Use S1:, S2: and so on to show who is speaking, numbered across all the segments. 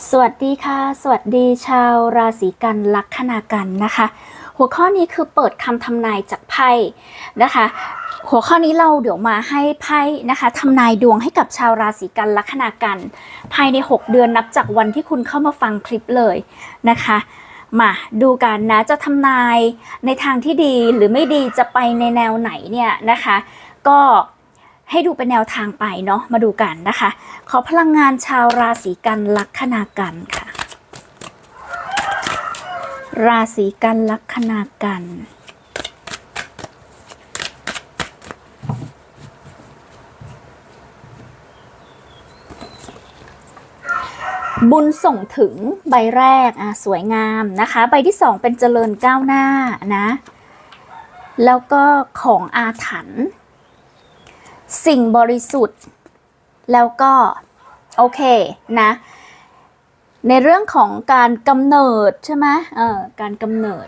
S1: สวัสดีค่ะ สวัสดีชาวราศีกันลัคนากันนะคะ หัวข้อนี้คือเปิดคำทำนายจากไพ่นะคะ หัวข้อนี้เราเดี๋ยวมาให้ไพ่นะคะทำนายดวงให้กับชาวราศีกันลัคนากัน ภายใน 6 เดือนนับจากวันที่คุณเข้ามาฟังคลิปเลยนะคะมาดูกันนะจะทำนายในทางที่ดีหรือไม่ดีจะไปในแนวไหนเนี่ยนะคะ ก็ ให้ดูเป็นแนวทางไปเนาะมาดูกันนะคะ ขอพลังงานชาวราศีกันลัคนากันค่ะ ราศีกันลัคนากันบุญส่งถึงใบแรกอะสวยงามนะคะ ใบที่สองเป็นเจริญก้าวหน้านะ แล้วก็ของอาถรรพ์ สิ่งบริสุทธิ์ แล้วก็ โอเคนะ ในเรื่องของการกำเนิดใช่ไหมเออการกำเนิด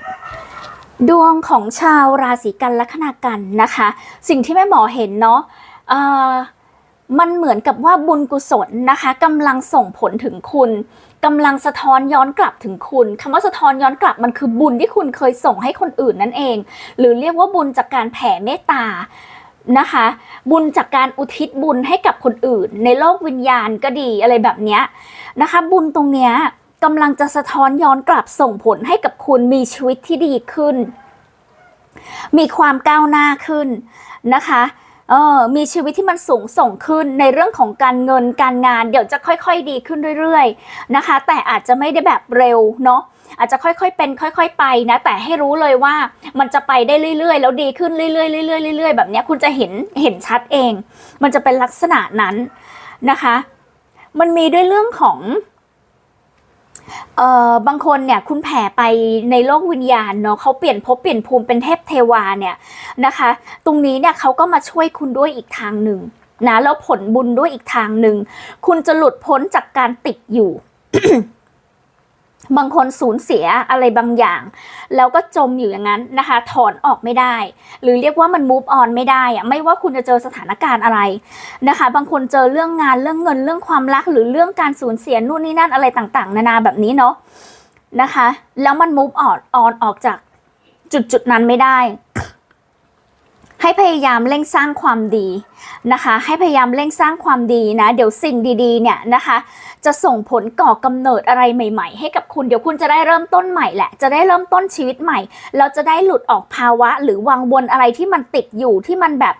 S1: ดวงของชาวราศีกันลัคนากันนะคะ สิ่งที่แม่หมอเห็นเนาะเออมันเหมือนกับว่าบุญกุศลนะคะกำลังส่งผลถึงคุณกำลังสะท้อนย้อนกลับถึงคุณคำว่าสะท้อนย้อนกลับมันคือบุญที่คุณเคยส่งให้คนอื่นนั่นเอง หรือเรียกว่าบุญจากการแผ่เมตตา นะคะ บุญจากการอุทิศบุญให้กับคนอื่น ในโลกวิญญาณก็ดีอะไรแบบนี้นะคะ บุญตรงเนี้ยกำลังจะสะท้อนย้อนกลับส่งผลให้กับคุณมีชีวิตที่ดีขึ้น มีความก้าวหน้าขึ้นนะคะเออมีชีวิตที่มันสูงส่งขึ้นในเรื่องของการเงินการงาน เดี๋ยวจะค่อยๆดีขึ้นเรื่อย ๆ นะคะ แต่อาจจะไม่ได้แบบเร็วเนาะ อาจจะค่อยๆเป็น ค่อย ๆ ไปนะ แต่ให้รู้เลยว่ามันจะไปได้เรื่อยๆ แล้วดีขึ้นเรื่อยๆเรื่อยๆเรื่อยๆแบบนี้คุณจะเห็นเห็นชัดเอง มันจะเป็นลักษณะนั้นนะคะ มันมีด้วยเรื่องของเอ่อบางคนเนี่ยคุณแผ่ไปในโลกวิญญาณเนาะเขาเปลี่ยนภพเปลี่ยนภูมิเป็นเทพเทวาเนี่ยนะคะ ตรงนี้เนี่ยเขาก็มาช่วยคุณด้วยอีกทางหนึ่งนะแล้วผลบุญด้วยอีกทางหนึ่ง คุณจะหลุดพ้นจากการติดอยู่ บางคนสูญเสียอะไรบางอย่าง แล้วก็จมอยู่อย่างนั้นนะคะ ถอนออกไม่ได้ หรือเรียกว่ามัน move on ไม่ได้อะไม่ว่าคุณจะเจอสถานการณ์อะไรนะคะ บางคนเจอเรื่องงานเรื่องเงินเรื่องความรัก หรือเรื่องการสูญเสียนู่นนี่นั่นอะไรต่าง ๆ นานาแบบนี้เนาะนะคะ แล้วมัน move on on ออกจากจุดจุดๆนั้นไม่ได้ ให้พยายามเร่งสร้างความดีนะคะ ให้พยายามเร่งสร้างความดีนะ เดี๋ยวสิ่งดีๆเนี่ยนะคะ จะส่งผลก่อกำเนิดอะไรใหม่ ๆ ให้กับคุณเดี๋ยวคุณจะได้เริ่มต้นใหม่แหละ จะได้เริ่มต้นชีวิตใหม่ เราจะได้หลุดออกภาวะ หรือวังวนอะไรที่มันติดอยู่ที่มันแบบ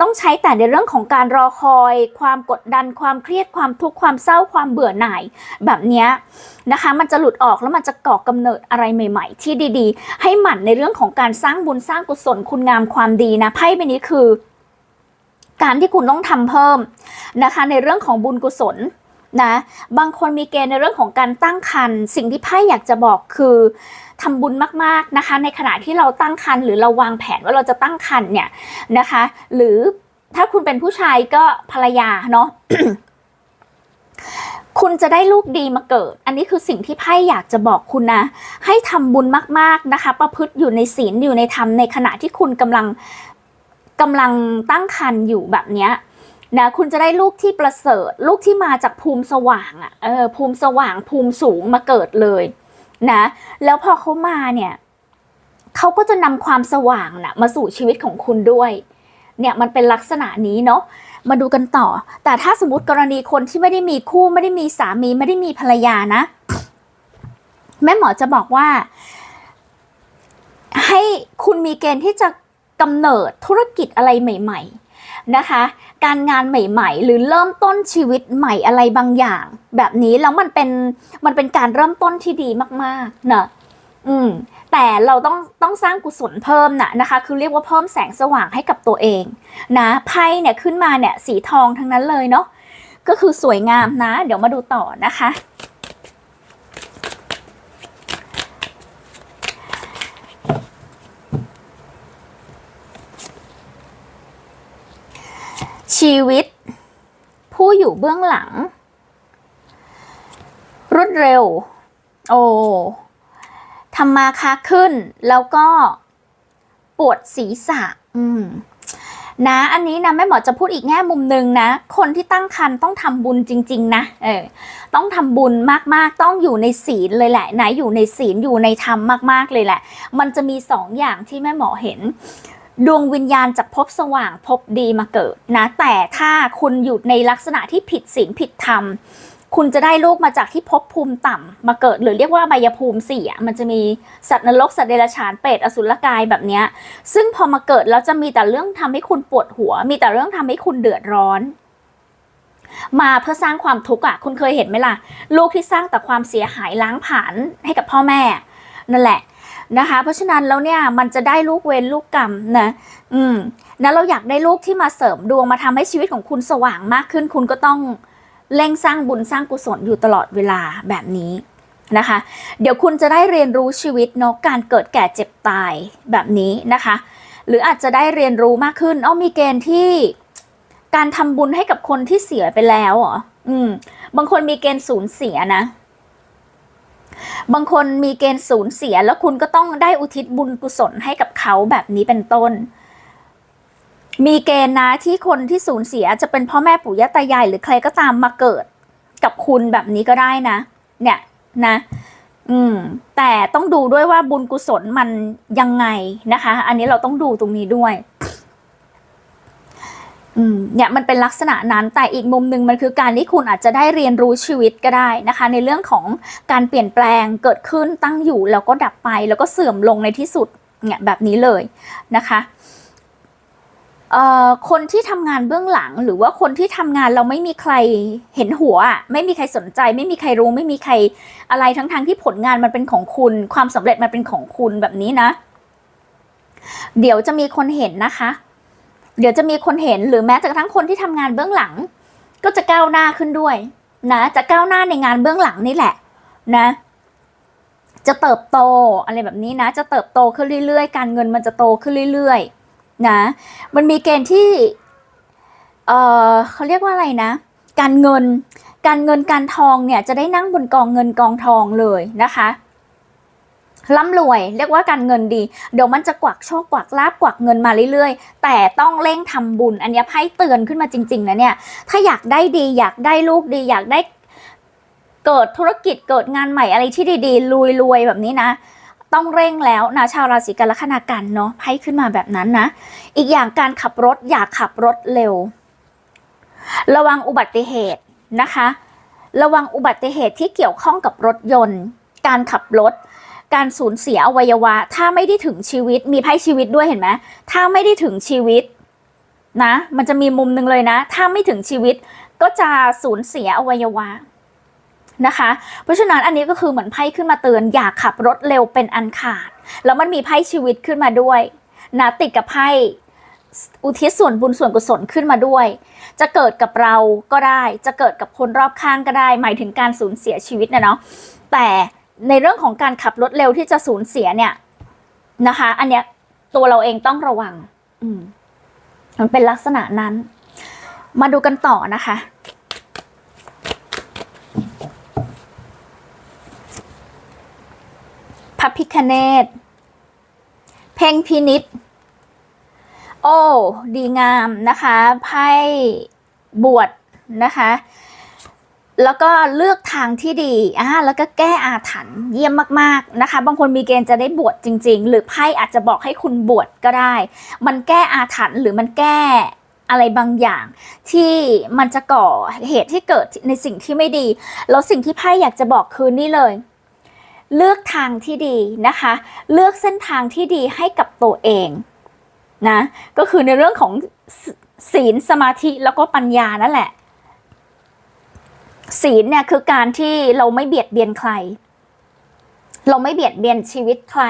S1: ต้องใช้แต่ในเรื่องของการรอคอย ความกดดันความเครียดความทุกข์ความเศร้าความเบื่อหน่ายแบบนี้นะคะ มันจะหลุดออกแล้วมันจะก่อกำเนิดอะไรใหม่ ๆ ที่ดีๆ ให้หมั่นในเรื่องของการสร้างบุญสร้างกุศลคุณงามความดีนะไพ่ใบนี้คือ การที่คุณต้องทำเพิ่มนะคะ ในเรื่องของบุญกุศลนะบางคนมีเกณฑ์ในเรื่องของการตั้งครรภ์สิ่งที่ไพ่อยากจะบอกคือทำบุญมากๆนะคะ ในขณะที่เราตั้งครรภ์หรือเราวางแผนว่าเราจะตั้งครรภ์เนี่ยนะคะ หรือถ้าคุณเป็นผู้ชายก็ภรรยาเนาะคุณจะได้ลูกดีมาเกิด อันนี้คือสิ่งที่ไพ่อยากจะบอกคุณนะ ให้ทำบุญมากๆนะคะ ประพฤติอยู่ในศีลอยู่ในธรรมในขณะที่คุณกำลัง กำลังตั้งครรภ์อยู่แบบเนี้ยนะคุณจะได้ลูกที่ประเสริฐ ลูกที่มาจากภูมิสว่างอะ่ะเออภูมิสว่างภูมิสูงมาเกิดเลยนะแล้วพอเขามาเนี่ยเขาก็จะนำความสว่างนะ่ะมาสู่ชีวิตของคุณด้วยเนี่ยมันเป็นลักษณะนี้เนาะมาดูกันต่อ แต่ถ้าสมมติกรณีคนที่ไม่ได้มีคู่ไม่ได้มีสามีไม่ได้มีภรรยานะ แม่หมอจะบอกว่า ให้คุณมีเกณฑ์ที่จะ กำเนิดธุรกิจอะไรใหม่ ๆนะคะ การงานใหม่ ๆ หรือเริ่มต้นชีวิตใหม่อะไรบางอย่าง แบบนี้แล้วมันเป็นมันเป็นการเริ่มต้นที่ดีมากๆเนอะอืมแต่เราต้องต้องสร้างกุศลเพิ่มนะนะคะ คือเรียกว่าเพิ่มแสงสว่างให้กับตัวเองนะไพ่เนี่ยขึ้นมาเนี่ยสีทองทั้งนั้นเลยเนาะก็คือสวยงามนะ เดี๋ยวมาดูต่อนะคะ ชีวิต ผู้อยู่เบื้องหลัง รวดเร็ว โอ้ทำมาค้าขึ้น แล้วก็ปวดศีรษะ อืมนะอันนี้นะแม่หมอจะพูดอีกแง่มุมหนึ่งนะ คนที่ตั้งครรภ์ต้องทำบุญจริง ๆ นะเออต้องทำบุญมากๆ ต้องอยู่ในศีลเลยแหละนะอยู่ในศีลอยู่ในธรรมมากๆเลยแหละ มันจะมีสองอย่างที่แม่หมอเห็น ดวงวิญญาณจากภพสว่างภพดีมาเกิดนะ แต่ถ้าคุณอยู่ในลักษณะที่ผิดศีลผิดธรรม คุณจะได้ลูกมาจากที่ภพภูมิต่ำมาเกิด หรือเรียกว่าใบยภูมิสี่มันจะมีสัตว์นรกสัตว์เดรัจฉานเปรตอสุรกายแบบนี้ซึ่งพอมาเกิดแล้วจะมีแต่เรื่องทำให้คุณปวดหัว มีแต่เรื่องทำให้คุณเดือดร้อนมาเพื่อสร้างความทุกข์อะ คุณเคยเห็นไหมล่ะ ลูกที่สร้างแต่ความเสียหายล้างผลาญให้กับพ่อแม่ นั่นแหละ นะคะ เพราะฉะนั้นแล้วเนี่ยมันจะได้ลูกเวรลูกกรรมนะอืมนะเราอยากได้ลูกที่มาเสริมดวงมาทำให้ชีวิตของคุณสว่างมากขึ้น คุณก็ต้องเร่งสร้างบุญสร้างกุศลอยู่ตลอดเวลาแบบนี้นะคะ เดี๋ยวคุณจะได้เรียนรู้ชีวิตเนาะการเกิดแก่เจ็บตายแบบนี้นะคะ หรืออาจจะได้เรียนรู้มากขึ้นอ้อมีเกณฑ์ที่การทำบุญให้กับคนที่เสียไปแล้วเหรออืม บางคนมีเกณฑ์สูญเสียนะ บางคนมีเกณฑ์สูญเสีย แล้วคุณก็ต้องได้อุทิศบุญกุศลให้กับเขาแบบนี้เป็นต้น มีเกณฑ์นะที่คนที่สูญเสียจะเป็นพ่อแม่ปู่ย่าตายายหรือใครก็ตามมาเกิดกับคุณแบบนี้ก็ได้นะ เนี่ยนะ อืม แต่ต้องดูด้วยว่าบุญกุศลมันยังไงนะคะ อันนี้เราต้องดูตรงนี้ด้วย เนี่ยมันเป็นลักษณะนั้นแต่อีกมุมหนึ่งมันคือการที่คุณอาจจะได้เรียนรู้ชีวิตก็ได้นะคะ ในเรื่องของการเปลี่ยนแปลงเกิดขึ้นตั้งอยู่ แล้วก็ดับไปแล้วก็เสื่อมลงในที่สุดเนี่ยแบบนี้เลยนะคะคนที่ทำงานเบื้องหลังหรือว่าคนที่ทำงานเราไม่มีใครเห็นหัว ไม่มีใครสนใจ ไม่มีใครรู้ ไม่มีใครอะไรทั้งๆทที่ผลงานมันเป็นของคุณ ความสำเร็จมันเป็นของคุณแบบนี้นะ เดี๋ยวจะมีคนเห็นนะคะ เดี๋ยวจะมีคนเห็นหรือแม้กระทั่งคนที่ทำงานเบื้องหลัง ก็จะก้าวหน้าขึ้นด้วยนะจะก้าวหน้าในงานเบื้องหลังนี่แหละนะ จะเติบโตอะไรแบบนี้นะ จะเติบโตขึ้นเรื่อย ๆ การเงินมันจะโตขึ้นเรื่อยๆนะมันมีเกณฑ์ที่เออเขาเรียกว่าอะไรนะ การเงินการเงินการทองเนี่ยจะได้นั่งบนกองเงินกองทองเลยนะคะ ร่ำรวยเรียกว่าการเงินดี เดี๋ยวมันจะกวักโชคกวักลาบกวักเงินมาเรื่อยๆ แต่ต้องเร่งทำบุญ อันนี้ไพ่เตือนขึ้นมาจริงๆนะเนี่ย ถ้าอยากได้ดี อยากได้ลูกดี อยากได้เกิดธุรกิจเกิดงานใหม่อะไรที่ดีๆรวยๆแบบนี้นะ ต้องเร่งแล้วนะชาวราศีกันลัคนากันเนาะไพ่ขึ้นมาแบบนั้นนะ อีกอย่างการขับรถอย่าขับรถเร็ว ระวังอุบัติเหตุนะคะ ระวังอุบัติเหตุที่เกี่ยวข้องกับรถยนต์ การขับรถ การสูญเสียอวัยวะ ถ้าไม่ได้ถึงชีวิตมีไพ่ชีวิตด้วยเห็นไหมถ้าไม่ได้ถึงชีวิตนะ มันจะมีมุมหนึ่งเลยนะ ถ้าไม่ถึงชีวิตก็จะสูญเสียอวัยวะนะคะ เพราะฉะนั้นอันนี้ก็คือเหมือนไพ่ขึ้นมาเตือนอย่าขับรถเร็วเป็นอันขาด แล้วมันมีไพ่ชีวิตขึ้นมาด้วยนะติดกับไพ่อุทิศส่วนบุญส่วนกุศลขึ้นมาด้วย จะเกิดกับเราก็ได้ จะเกิดกับคนรอบข้างก็ได้ หมายถึงการสูญเสียชีวิตนะเนาะแต่ ในเรื่องของการขับรถเร็วที่จะสูญเสียเนี่ยนะคะ อันเนี้ยตัวเราเองต้องระวัง อืมมันเป็นลักษณะนั้น มาดูกันต่อนะคะ พระพิคเนตเพ่งพินิษโอ้ ดีงามนะคะ ไพ่บวชนะคะ แล้วก็เลือกทางที่ดีอ่าแล้วก็แก้อาถรรพ์เยี่ยมมากๆนะคะ บางคนมีเกณฑ์จะได้บวชจริง ๆ หรือไพ่อาจจะบอกให้คุณบวชก็ได้ มันแก้อาถรรพ์หรือมันแก้อะไรบางอย่างที่มันจะก่อเหตุที่เกิดในสิ่งที่ไม่ดี แล้วสิ่งที่ไพ่อยากจะบอกคือนี่เลย เลือกทางที่ดีนะคะ เลือกเส้นทางที่ดีให้กับตัวเองนะก็คือในเรื่องของศีลสมาธิแล้วก็ปัญญานั่นแหละ ศีลเนี่ยคือการที่เราไม่เบียดเบียนใคร เราไม่เบียดเบียนชีวิตใคร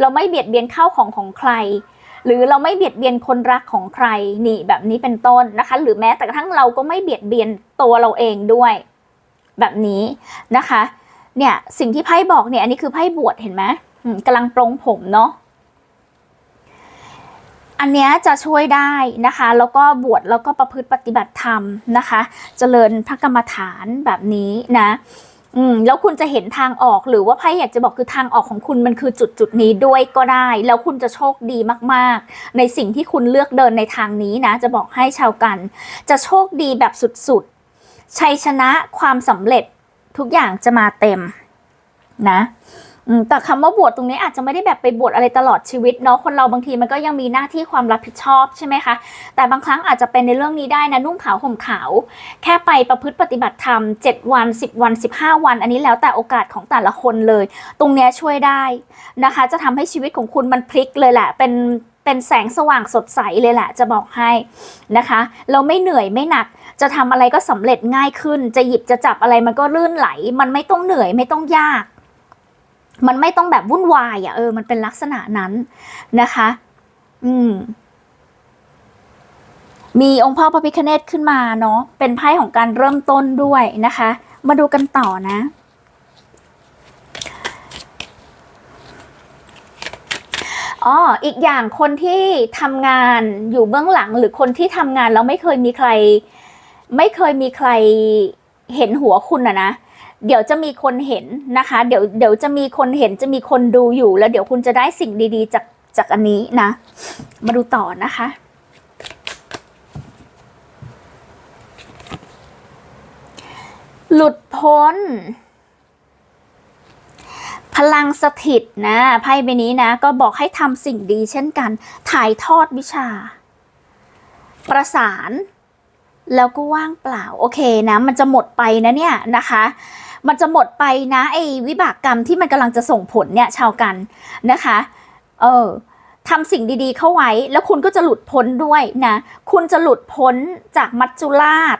S1: เราไม่เบียดเบียนข้าวของของใคร หรือเราไม่เบียดเบียนคนรักของใครนี่แบบนี้เป็นต้นนะคะ หรือแม้แต่กระทั่งเราก็ไม่เบียดเบียนตัวเราเองด้วย แบบนี้นะคะ เนี่ยสิ่งที่ไพ่บอกเนี่ยอันนี้คือไพ่บวชเห็นไหมกำลังปรงผมเนาะ อันเนี้ยจะช่วยได้นะคะ แล้วก็บวชแล้วก็ประพฤติปฏิบัติธรรมนะคะ เจริญพระกรรมฐานแบบนี้นะอืมแล้วคุณจะเห็นทางออกหรือว่าไพ่อยากจะบอกคือทางออกของคุณมันคือจุดจุดนี้ด้วยก็ได้ แล้วคุณจะโชคดีมากๆ ในสิ่งที่คุณเลือกเดินในทางนี้นะ จะบอกให้ชาวกัน จะโชคดีแบบสุดๆชัยชนะความสำเร็จทุกอย่างจะมาเต็มนะ แต่คำว่าบวชตรงนี้อาจจะไม่ได้แบบไปบวชอะไรตลอดชีวิตเนาะคนเราบางทีมันก็ยังมีหน้าที่ความรับผิดชอบใช่ไหมคะแต่บางครั้งอาจจะเป็นในเรื่องนี้ได้นะนุ่งขาวห่มขาว แค่ไปประพฤติปฏิบัติธรรม 7 วัน 10 วัน 15 วัน อันนี้แล้วแต่โอกาสของแต่ละคนเลย ตรงนี้ช่วยได้นะคะ จะทำให้ชีวิตของคุณมันพลิกเลยแหละเป็นเป็นแสงสว่างสดใสเลยแหละจะบอกให้นะคะ เราไม่เหนื่อยไม่หนัก จะทำอะไรก็สำเร็จง่ายขึ้น จะหยิบจะจับอะไรมันก็ลื่นไหล มันไม่ต้องเหนื่อยไม่ต้องยาก มันไม่ต้องแบบวุ่นวายอะเออมันเป็นลักษณะนั้นนะคะ อืม มีองค์พ่อพระพิคเนตขึ้นมาเนาะเป็นไพ่ของการเริ่มต้นด้วยนะคะ มาดูกันต่อนะอ๋ออีกอย่างคนที่ทำงานอยู่เบื้องหลังหรือคนที่ทำงานแล้วไม่เคยมีใคร ไม่เคยมีใครเห็นหัวคุณอะนะ เดี๋ยวจะมีคนเห็นนะคะ เดี๋ยวเดี๋ยวจะมีคนเห็นจะมีคนดูอยู่ แล้วเดี๋ยวคุณจะได้สิ่งดีๆ จากจากอันนี้นะ มาดูต่อนะคะหลุดพ้น พลังสถิตนะไพ่ใบนี้นะ ก็บอกให้ทำสิ่งดีเช่นกัน ถ่ายทอดวิชา ประสาน แล้วก็ว่างเปล่า โอเคนะ มันจะหมดไปนะเนี่ยนะคะ มันจะหมดไปนะไอ้วิบากกรรมที่มันกำลังจะส่งผลเนี่ยชาวกันนะคะ เออทำสิ่งดีๆเข้าไว้ แล้วคุณก็จะหลุดพ้นด้วยนะ คุณจะหลุดพ้นจากมัจจุราช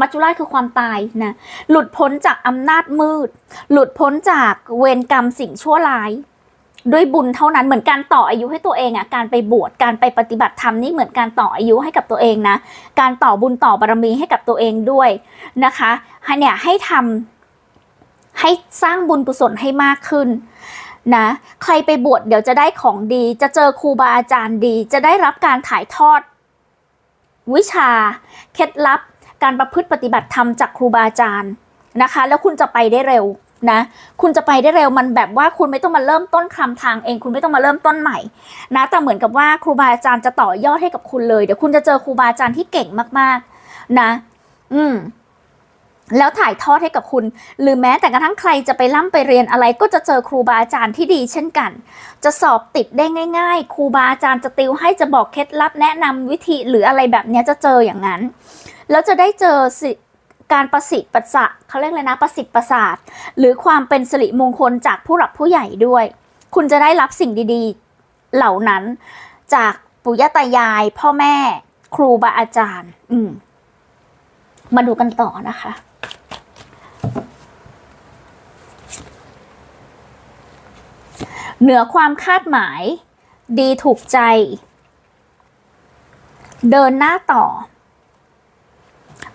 S1: มัจจุราชคือความตายนะ หลุดพ้นจากอำนาจมืด หลุดพ้นจากเวรกรรมสิ่งชั่วร้าย ด้วยบุญเท่านั้นเหมือนการต่ออายุให้ตัวเองอะ การไปบวช การไปปฏิบัติธรรมนี่เหมือนการต่ออายุให้กับตัวเองนะ การต่อบุญต่อบารมีให้กับตัวเองด้วยนะคะให้เนี่ยให้ทำ ให้สร้างบุญกุศลให้มากขึ้นนะใครไปบวชเดี๋ยวจะได้ของดี จะเจอครูบาอาจารย์ดี จะได้รับการถ่ายทอด วิชา เคล็ดลับ การประพฤติปฏิบัติธรรมจากครูบาอาจารย์นะคะ แล้วคุณจะไปได้เร็วนะ คุณจะไปได้เร็วมันแบบว่าคุณไม่ต้องมาเริ่มต้นคำทางเอง คุณไม่ต้องมาเริ่มต้นใหม่นะแต่เหมือนกับว่าครูบาอาจารย์จะต่อยอดให้กับคุณเลย เดี๋ยวคุณจะเจอครูบาอาจารย์ที่เก่งมาก ๆ นะ อืม แล้วถ่ายทอดให้กับคุณ หรือแม้แต่กระทั่งใครจะไปร่ำไปเรียนอะไรก็จะเจอครูบาอาจารย์ที่ดีเช่นกัน จะสอบติดได้ง่าย ๆ ครูบาอาจารย์จะติวให้จะบอกเคล็ดลับแนะนำวิธีหรืออะไรแบบนี้จะเจออย่างนั้น แล้วจะได้เจอการประสิทธิ์ประสะเขาเรียกเลยนะประสิทธิ์ประสาทหรือความเป็นสิริมงคลจากผู้หลักผู้ใหญ่ด้วย คุณจะได้รับสิ่งดีๆ เหล่านั้นจากปู่ย่าตายาย พ่อแม่ ครูบาอาจารย์ อืมมาดูกันต่อนะคะ เหนือความคาดหมาย ดีถูกใจ เดินหน้าต่อ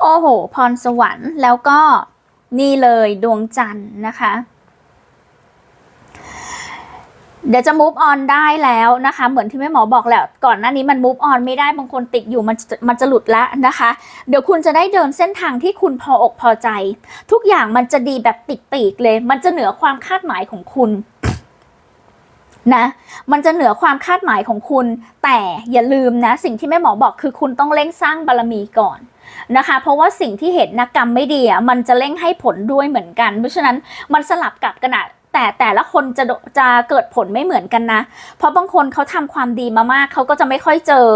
S1: โอ้โห พรสวรรค์แล้วก็นี่เลยดวงจันทร์นะคะ เดี๋ยวจะ move on ได้แล้วนะคะ เหมือนที่แม่หมอบอกแหละก่อนหน้านี้มัน move on ไม่ได้บางคนติดอยู่มันมันจะหลุดแล้วนะคะ เดี๋ยวคุณจะได้เดินเส้นทางที่คุณพออกพอใจ ทุกอย่างมันจะดีแบบติดปีกเลย มันจะเหนือความคาดหมายของคุณ นะ มันจะเหนือความคาดหมายของคุณ แต่อย่าลืมนะ สิ่งที่แม่หมอบอกคือคุณต้องเร่งสร้างบารมีก่อนนะคะ เพราะว่าสิ่งที่เห็นนะกรรมไม่ดีอะมันจะเร่งให้ผลด้วยเหมือนกัน เพราะฉะนั้นมันสลับกับกันอะแต่แต่ละคนจะจะเกิดผลไม่เหมือนกันนะ เพราะบางคนเขาทำความดีมามากเขาก็จะไม่ค่อยเจอ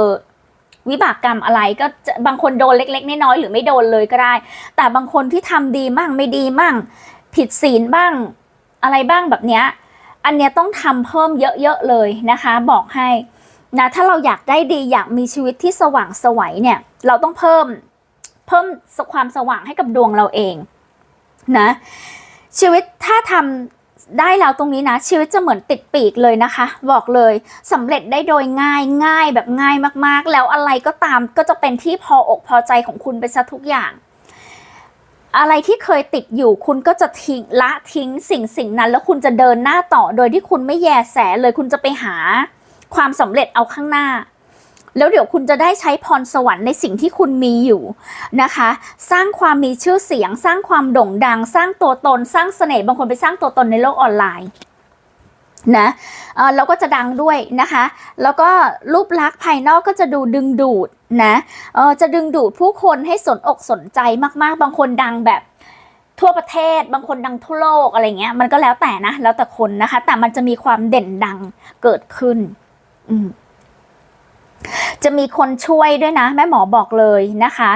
S1: วิบากกรรมอะไรก็บางคนโดนเล็ก ๆน้อยๆหรือไม่โดนเลยก็ได้ แต่บางคนที่ทำดีมั่งไม่ดีมั่ง ผิดศีลบ้างอะไรบ้างแบบเนี้ย อันเนี้ยต้องทำเพิ่มเยอะๆเลยนะคะ บอกให้นะถ้าเราอยากได้ดีอยากมีชีวิตที่สว่างสวัยเนี่ย เราต้องเพิ่มเพิ่มความสว่างให้กับดวงเราเองนะชีวิตถ้าทำได้แล้วตรงนี้นะ ชีวิตจะเหมือนติดปีกเลยนะคะ บอกเลยสำเร็จได้โดยง่ายง่ายแบบง่ายมากๆ แล้วอะไรก็ตามก็จะเป็นที่พออกพอใจของคุณไปซะทุกอย่าง อะไรที่เคยติดอยู่คุณก็จะทิ้งละทิ้งสิ่งสิ่งนั้น แล้วคุณจะเดินหน้าต่อโดยที่คุณไม่แยแสเลยคุณจะไปหาความสำเร็จเอาข้างหน้า แล้วเดี๋ยวคุณจะได้ใช้พรสวรรค์ในสิ่งที่คุณมีอยู่นะคะ สร้างความมีชื่อเสียง สร้างความโด่งดัง สร้างตัวตน สร้างเสน่ห์บางคนไปสร้างตัวตนในโลกออนไลน์นะเอ่อแล้วก็จะดังด้วยนะคะ แล้วก็รูปลักษณ์ภายนอกก็จะดูดึงดูด นะเออจะดึงดูดผู้คนให้สนอกสนใจมากๆ บางคนดังแบบทั่วประเทศบางคนดังทั่วโลกอะไรเงี้ยมันก็แล้วแต่นะแล้วแต่คนนะคะ แต่มันจะมีความเด่นดังเกิดขึ้น อืมจะมีคนช่วยด้วยนะ แม่หมอบอกเลยนะคะ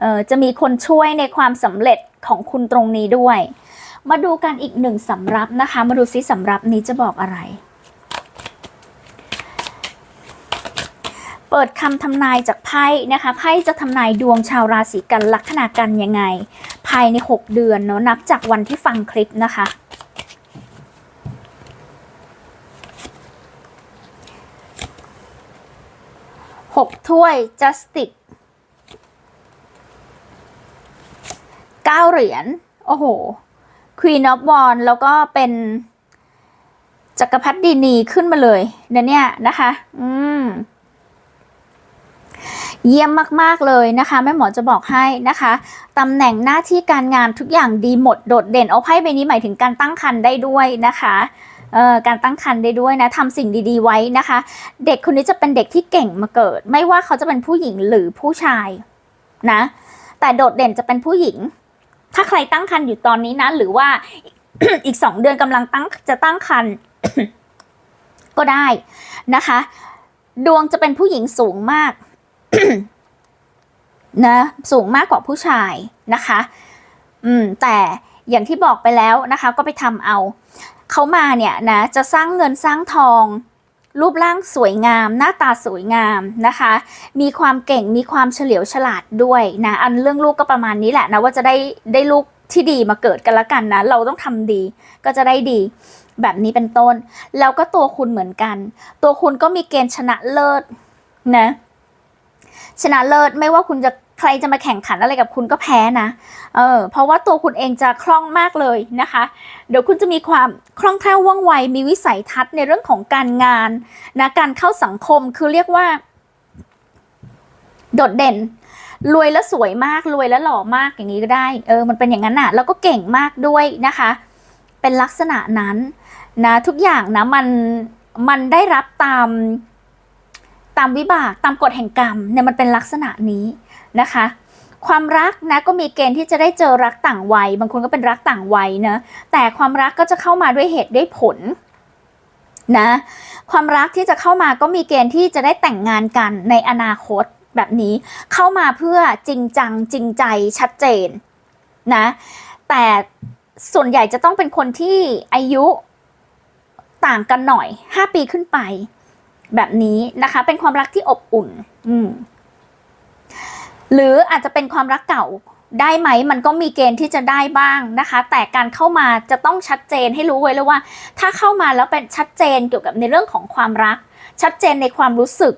S1: เออจะมีคนช่วยในความสำเร็จของคุณตรงนี้ด้วย มาดูกันอีกหนึ่งสำรับนะคะ มาดูซิสำรับนี้จะบอกอะไร เปิดคำทำนายจากไพ่นะคะไพ่จะทำนายดวงชาวราศีกันลัคนากันยังไง ภายใน 6 เดือนเนาะนับจากวันที่ฟังคลิปนะคะหกถ้วย justice เก้าเหรียญโอ้โห Queen of Wands แล้วก็เป็นจักรพรรดินีขึ้นมาเลยนะเนี่ยนะคะ อืม เยี่ยมมากๆเลยนะคะแม่หมอจะบอกให้นะคะตำแหน่งหน้าที่การงานทุกอย่างดีหมดโดดเด่นเอาไพ่ใบนี้หมายถึงการตั้งครรภ์ได้ด้วยนะคะเอ่อการตั้งครรภ์ได้ด้วยนะทำสิ่งดี ๆ ไว้นะคะ เด็กคนนี้จะเป็นเด็กที่เก่งมาเกิด ไม่ว่าเขาจะเป็นผู้หญิงหรือผู้ชายนะ แต่โดดเด่นจะเป็นผู้หญิง ถ้าใครตั้งครรภ์อยู่ตอนนี้นะ หรือว่าอีกสองเดือนกำลังตั้งจะตั้งครรภ์ก็ได้นะคะ ดวงจะเป็นผู้หญิงสูงมาก นะสูงมากกว่าผู้ชายนะคะ อืมแต่อย่างที่บอกไปแล้วนะคะ ก็ไปทำเอาเขามาเนี่ยนะจะสร้างเงินสร้างทอง รูปร่างสวยงาม หน้าตาสวยงามนะคะ มีความเก่งมีความเฉลียวฉลาดด้วยนะอันเรื่องลูกก็ประมาณนี้แหละนะว่าจะได้ได้ลูกที่ดีมาเกิดกันละกันนะ เราต้องทำดีก็จะได้ดีแบบนี้เป็นต้น แล้วก็ตัวคุณเหมือนกัน ตัวคุณก็มีเกณฑ์ชนะเลิศนะ ชนะเลิศไม่ว่าคุณจะใครจะมาแข่งขันอะไรกับคุณก็แพ้นะ เออ เพราะว่าตัวคุณเองจะคล่องมากเลยนะคะ เดี๋ยวคุณจะมีความคล่องแคล่วว่องไว มีวิสัยทัศน์ในเรื่องของการงานนะการเข้าสังคมคือเรียกว่า โดดเด่น รวยแล้วสวยมาก รวยแล้วหล่อมากอย่างนี้ก็ได้ เออ มันเป็นอย่างนั้นน่ะ แล้วก็เก่งมากด้วยนะคะ เป็นลักษณะนั้นนะทุกอย่างนะมันมันได้รับตาม ตามวิบากตามกฎแห่งกรรมเนี่ยมันเป็นลักษณะนี้นะคะ ความรักนะก็มีเกณฑ์ที่จะได้เจอรักต่างวัย บางคนก็เป็นรักต่างวัยนะแต่ความรักก็จะเข้ามาด้วยเหตุด้วยผลนะความรักที่จะเข้ามาก็มีเกณฑ์ที่จะได้แต่งงานกันในอนาคตแบบนี้เข้ามาเพื่อจริงจังจริงใจชัดเจนนะแต่ส่วนใหญ่จะต้องเป็นคนที่อายุต่างกันหน่อย 5 ปีขึ้นไป แบบนี้นะคะ เป็นความรักที่อบอุ่น อืม หรืออาจจะเป็นความรักเก่าได้ไหมมันก็มีเกณฑ์ที่จะได้บ้างนะคะ แต่การเข้ามาจะต้องชัดเจนให้รู้ไว้เลยว่า ถ้าเข้ามาแล้วเป็นชัดเจนเกี่ยวกับในเรื่องของความรัก ชัดเจนในความรู้สึก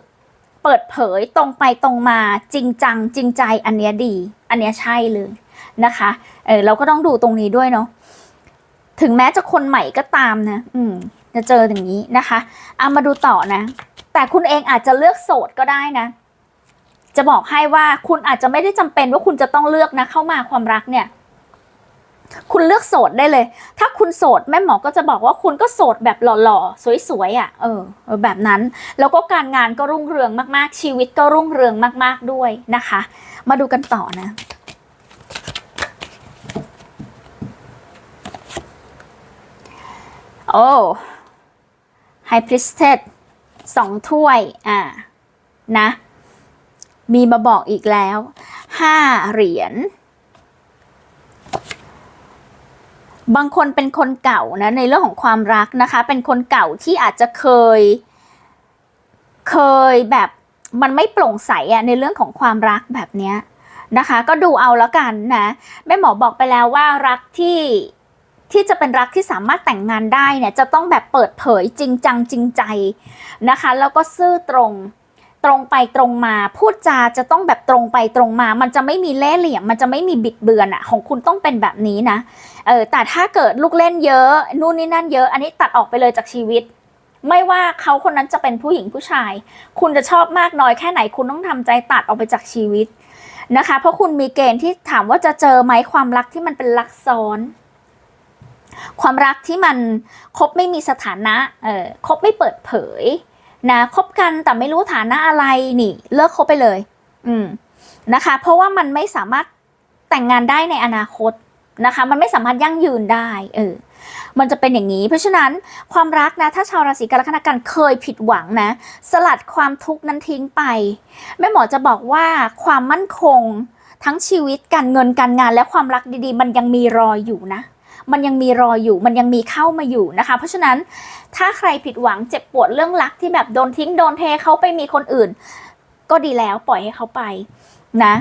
S1: เปิดเผยตรงไปตรงมาจริงจัง จริงใจอันเนี้ยดี อันเนี้ยใช่เลยนะคะเออเราก็ต้องดูตรงนี้ด้วยเนาะถึงแม้จะคนใหม่ก็ตามนะ อืม จะเจออย่างนี้นะคะเอามาดูต่อนะ แต่คุณเองอาจจะเลือกโสดก็ได้นะ จะบอกให้ว่าคุณอาจจะไม่ได้จำเป็นว่าคุณจะต้องเลือกนะเข้ามาความรักเนี่ยคุณเลือกโสดได้เลย ถ้าคุณโสดแม่หมอก็จะบอกว่าคุณก็โสดแบบหล่อๆ สวยๆอะ เออ แบบนั้น แล้วก็การงานก็รุ่งเรืองมากๆ ชีวิตก็รุ่งเรืองมากๆด้วยนะคะ มาดูกันต่อนะ โอ้ ไฮพริสเทสสองถ้วย อ่า นะ มีมาบอกอีกแล้วห้าเหรียญ บางคนเป็นคนเก่านะ ในเรื่องของความรักนะคะ เป็นคนเก่าที่อาจจะเคย เคยแบบมันไม่โปร่งใสอะในเรื่องของความรักแบบเนี้ยนะคะ ก็ดูเอาแล้วกันนะ แม่หมอบอกไปแล้วว่ารักที่ ที่จะเป็นรักที่สามารถแต่งงานได้เนี่ยจะต้องแบบเปิดเผยจริงจังจริงใจนะคะ แล้วก็ซื่อตรงตรงไปตรงมาพูดจาจะต้องแบบตรงไปตรงมา มันจะไม่มีเล่ห์เหลี่ยม มันจะไม่มีบิดเบือนอะของคุณต้องเป็นแบบนี้นะเออแต่ถ้าเกิดลูกเล่นเยอะนู่นนี่นั่นเยอะ อันนี้ตัดออกไปเลยจากชีวิต ไม่ว่าเขาคนนั้นจะเป็นผู้หญิงผู้ชาย คุณจะชอบมากน้อยแค่ไหนคุณต้องทำใจตัดออกไปจากชีวิตนะคะ เพราะคุณมีเกณฑ์ที่ถามว่าจะเจอไหมความรักที่มันเป็นรักซ้อน ความรักที่มันคบไม่มีสถานะเออคบไม่เปิดเผยนะคบกันแต่ไม่รู้ฐานะอะไรนี่ เลิกคบไปเลย อืมนะคะ เพราะว่ามันไม่สามารถแต่งงานได้ในอนาคตนะคะ มันไม่สามารถยั่งยืนได้เออมันจะเป็นอย่างนี้ เพราะฉะนั้นความรักนะ ถ้าชาวราศีกรกฎาคมเคยผิดหวังนะ สลัดความทุกข์นั้นทิ้งไป แม่หมอจะบอกว่าความมั่นคงทั้งชีวิตการเงินการงานและความรักดีๆ มันยังมีรอยอยู่นะ มันยังมีรอยอยู่ มันยังมีเข้ามาอยู่นะคะ เพราะฉะนั้นถ้าใครผิดหวังเจ็บปวดเรื่องรักที่แบบโดนทิ้งโดนเทเขาไปมีคนอื่น ก็ดีแล้วปล่อยให้เขาไปนะ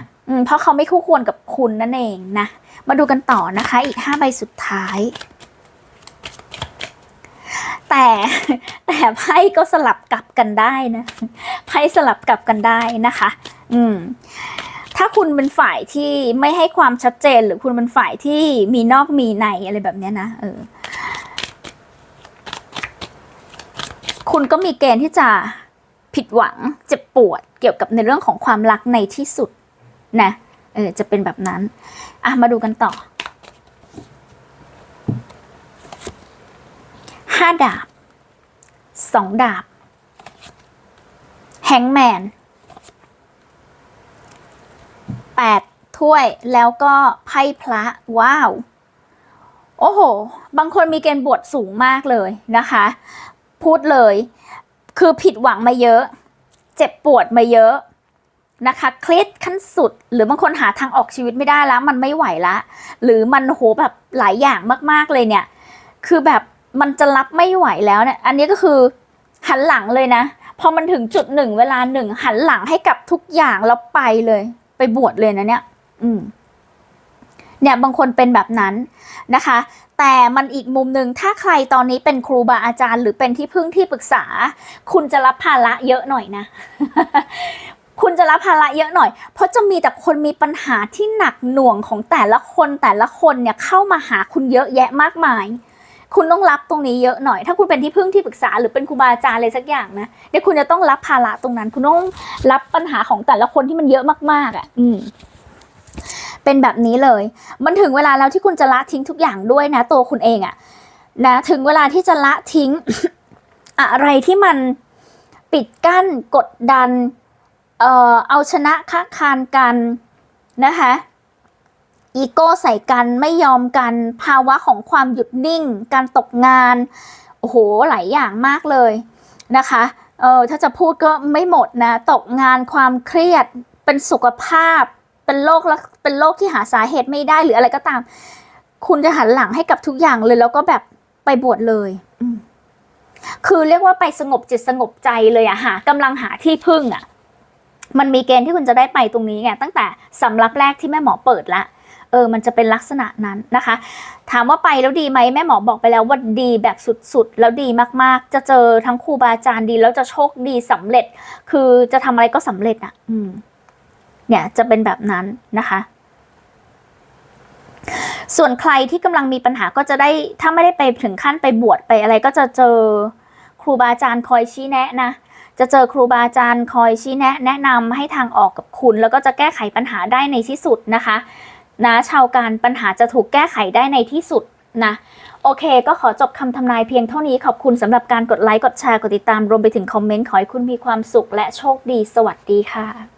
S1: เพราะเขาไม่คู่ควรกับคุณนั่นเองนะ มาดูกันต่อนะคะ อีกห้าใบสุดท้าย แต่แต่ไพ่ก็สลับกลับกันได้นะไพ่สลับกลับกันได้นะคะ อืม ถ้าคุณเป็นฝ่ายที่ไม่ให้ความชัดเจน หรือคุณเป็นฝ่ายที่มีนอกมีในอะไรแบบเนี้ยนะเออคุณก็มีเกณฑ์ที่จะผิดหวังเจ็บปวดเกี่ยวกับในเรื่องของความรักในที่สุดนะเออจะเป็นแบบนั้น อะมาดูกันต่อห้าดาบสองดาบแฮงแมน แปดถ้วยแล้วก็ไพ่พระว้าว โอ้โห บางคนมีเกณฑ์บวชสูงมากเลยนะคะ พูดเลย คือผิดหวังมาเยอะ เจ็บปวดมาเยอะนะคะเครียดขั้นสุด หรือบางคนหาทางออกชีวิตไม่ได้แล้ว มันไม่ไหวละ หรือมันโหแบบหลายอย่างมากๆเลยเนี่ย คือแบบมันจะรับไม่ไหวแล้วเนี่ย อันนี้ก็คือหันหลังเลยนะ พอมันถึงจุดหนึ่งเวลาหนึ่งหันหลังให้กับทุกอย่างแล้วไปเลย ไปบวชเลยนะเนี่ย อืม เนี่ยบางคนเป็นแบบนั้นนะคะ แต่มันอีกมุมหนึ่งถ้าใครตอนนี้เป็นครูบาอาจารย์ หรือเป็นที่พึ่งที่ปรึกษา คุณจะรับภาระเยอะหน่อยนะคุณจะรับภาระเยอะหน่อย เพราะจะมีแต่คนมีปัญหาที่หนักหน่วงของแต่ละคนแต่ละคนเนี่ยเข้ามาหาคุณเยอะแยะมากมาย คุณต้องรับตรงนี้เยอะหน่อย ถ้าคุณเป็นที่พึ่งที่ปรึกษาหรือเป็นครูบาอาจารย์อะไรสักอย่างนะเดี๋ยวคุณจะต้องรับภาระตรงนั้น คุณต้องรับปัญหาของแต่ละคนที่มันเยอะมากๆอะ อืมเป็นแบบนี้เลย มันถึงเวลาแล้วที่คุณจะละทิ้งทุกอย่างด้วยนะ ตัวคุณเองอะนะ ถึงเวลาที่จะละทิ้ง อะไรที่มันปิดกั้นกดดัน เอ่อเอาชนะค้าคานกันนะคะ อีโก้ใส่กันไม่ยอมกัน ภาวะของความหยุดนิ่ง การตกงาน โอ้โห หลายอย่างมากเลยนะคะเออถ้าจะพูดก็ไม่หมดนะ ตกงานความเครียดเป็นสุขภาพ เป็นโรคแล้วเป็นโรคที่หาสาเหตุไม่ได้หรืออะไรก็ตาม คุณจะหันหลังให้กับทุกอย่างเลยแล้วก็แบบไปบวชเลยคือเรียกว่าไปสงบจิตสงบใจเลยอะหากำลังหาที่พึ่งอะมันมีเกณฑ์ที่คุณจะได้ไปตรงนี้ไงตั้งแต่สำรับแรกที่แม่หมอเปิดละ เออมันจะเป็นลักษณะนั้นนะคะ ถามว่าไปแล้วดีไหมแม่หมอบอกไปแล้วว่าดีแบบสุดๆ แล้วดีมากๆ จะเจอทั้งครูบาอาจารย์ดี แล้วจะโชคดีสำเร็จ คือจะทำอะไรก็สำเร็จอะ อืม เนี่ยจะเป็นแบบนั้นนะคะส่วนใครที่กำลังมีปัญหาก็จะได้ถ้าไม่ได้ไปถึงขั้นไปบวชไปอะไรก็จะเจอครูบาอาจารย์คอยชี้แนะนะ จะเจอครูบาอาจารย์คอยชี้แนะ แนะนำให้ทางออกกับคุณ แล้วก็จะแก้ไขปัญหาได้ในที่สุดนะคะ นะชาวการปัญหาจะถูกแก้ไขได้ในที่สุดนะโอเค ก็ขอจบคำทำนายเพียงเท่านี้ขอบคุณสำหรับการกดไลค์ กดแชร์ กดติดตาม รวมไปถึงคอมเมนต์ ขอให้คุณมีความสุขและโชคดี สวัสดีค่ะ